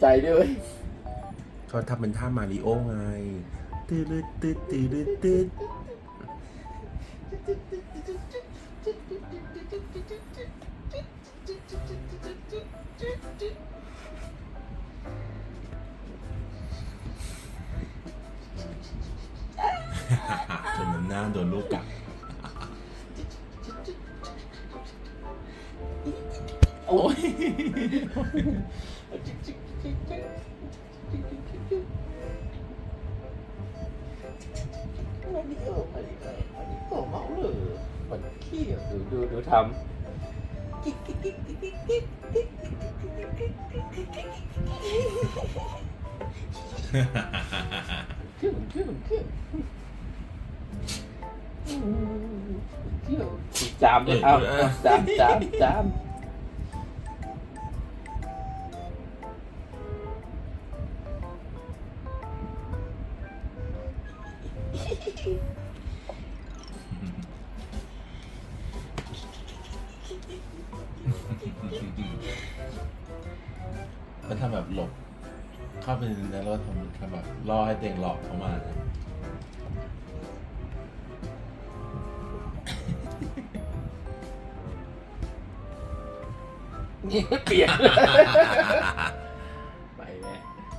ใจด้วยเวยเขาทำเป็นท่ามาริโอไงตืดตืดตืดตืดจนมันหน้าโดนลูกกัดโอ้ย วันนี้โอ้วันนี้โอ้วันนี้โอเมาเลยวันขี้ดูดูดูทำกิ๊กกิ๊กกิ๊กกิ๊กกิ๊กกิ๊กกิ๊กกิ๊กกิ๊กกิ๊กกิ๊กกิ๊กขึ้นขึ้นขึ้นเที่ยวจามเลยเอาจามจามจาม มันทำแบบหลบ เข้าไปในนั้นแล้วทำทำแบบรอให้เต็งหลอกเข้ามานะเปลี่ยน